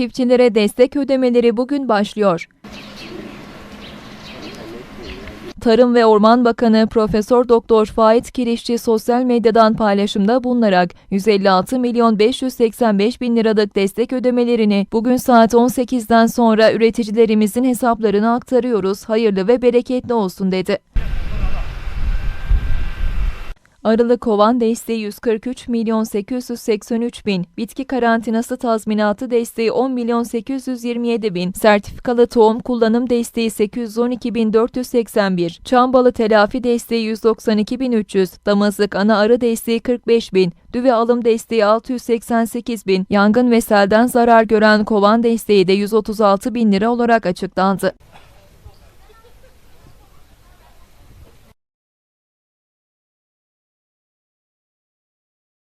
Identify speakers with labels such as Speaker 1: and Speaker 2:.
Speaker 1: çiftçilere destek ödemeleri bugün başlıyor. Tarım ve Orman Bakanı Profesör Doktor Faik Kirişçi sosyal medyadan paylaşımda bulunarak 156 milyon 585 bin liralık destek ödemelerini bugün saat 18'den sonra üreticilerimizin hesaplarına aktarıyoruz. Hayırlı ve bereketli olsun dedi. Arılı kovan desteği 143 milyon 883 bin, bitki karantinası tazminatı desteği 10 milyon 827 bin, sertifikalı tohum kullanım desteği 812 bin 481, çam balı telafi desteği 192 bin 300, damızlık ana arı desteği 45 bin, düve alım desteği 688 bin, yangın ve selden zarar gören kovan desteği de 136 bin lira olarak açıklandı.